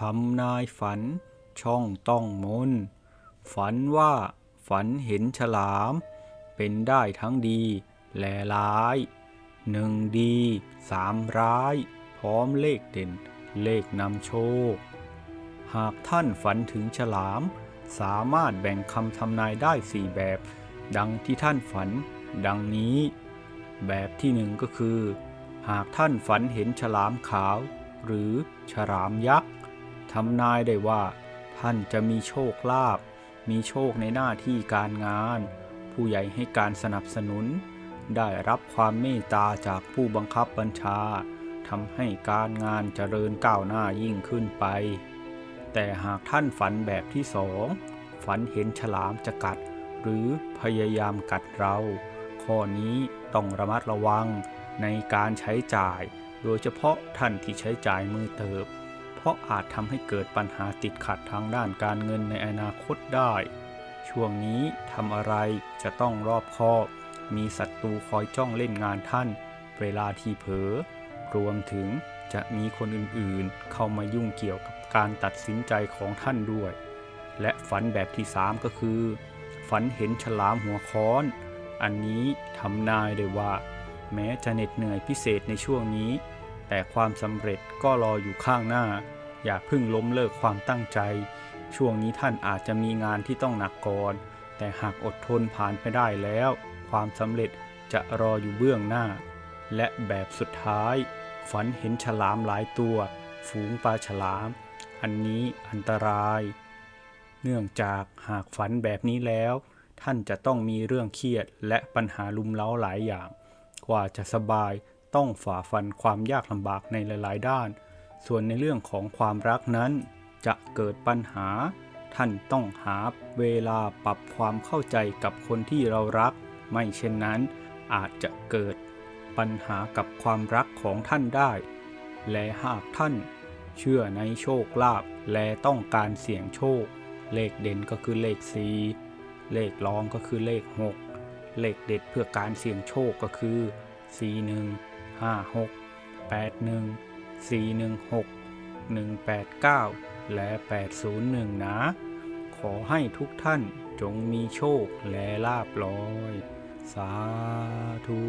ทำนายฝันช่องต้องมน ฝันว่าฝันเห็นฉลาม เป็นได้ทั้งดีและร้ายหนึ่งดีสามร้าย พร้อมเลขเด่น เลขนำโชค หากท่านฝันถึงฉลาม สามารถแบ่งคำทำนายได้สี่แบบ ดังที่ท่านฝัน ดังนี้ แบบที่หนึ่งก็คือ หากท่านฝันเห็นฉลามขาว หรือฉลามยักษ์ ทำนายได้ว่า ท่านจะมีโชคลาภมีโชคในหน้าที่การงาน ผู้ใหญ่ให้การสนับสนุน ได้รับความเมตตาจากผู้บังคับบัญชาทำให้การงานเจริญก้าวหน้ายิ่งขึ้นไป แต่หากท่านฝันแบบที่สองฝันเห็นฉลามจะกัด หรือพยายามกัดเรา ข้อนี้ต้องระมัดระวังในการใช้จ่าย โดยเฉพาะท่านที่ใช้จ่ายมือเติบ ราะอาจทำให้เกิดปัญหาติดขัดทางด้านการเงินในอนาคตได้ ช่วงนี้ทำอะไรจะต้องรอบคอบ มีศัตรูคอยจ้องเล่นงานท่าน เวลาที่เผลอ รวมถึงจะมีคนอื่นๆ เข้ามายุ่งเกี่ยวกับการตัดสินใจของท่านด้วย และฝันแบบที่สามก็คือ ฝันเห็นฉลามหัวค้อน อันนี้ทำนายได้ว่า แม้จะเหน็ดเหนื่อยพิเศษในช่วงนี้ แต่ความสำเร็จก็รออยู่ข้างหน้า อย่าเพิ่งล้มเลิกความตั้งใจ ช่วงนี้ท่านอาจจะมีงานที่ต้องหนักก่อน แต่หากอดทนผ่านไปได้แล้ว ความสำเร็จจะรออยู่เบื้องหน้า และแบบสุดท้าย ฝันเห็นฉลามหลายตัว ฝูงปลาฉลาม อันนี้อันตราย เนื่องจากหากฝันแบบนี้แล้ว ท่านจะต้องมีเรื่องเครียดและปัญหาลุมเล้าหลายอย่าง กว่าจะสบาย ต้องฝ่าฟันความยากลำบากในหลาย ๆ ด้าน ส่วนในเรื่องของความรักนั้น จะเกิดปัญหา ท่านต้องหาเวลาปรับความเข้าใจกับคนที่เรารัก ไม่เช่นนั้น อาจจะเกิดปัญหากับความรักของท่านได้ และหากท่านเชื่อในโชคลาภและต้องการเสี่ยงโชค เลขเด่นก็คือเลข4เลขรองก็คือเลข 6 เลขเด็ดเพื่อการเสี่ยงโชคก็คือ 41 56 81 416 189 และ 801 นะ ขอให้ทุกท่านจงมีโชคและลาบลอย สาธุ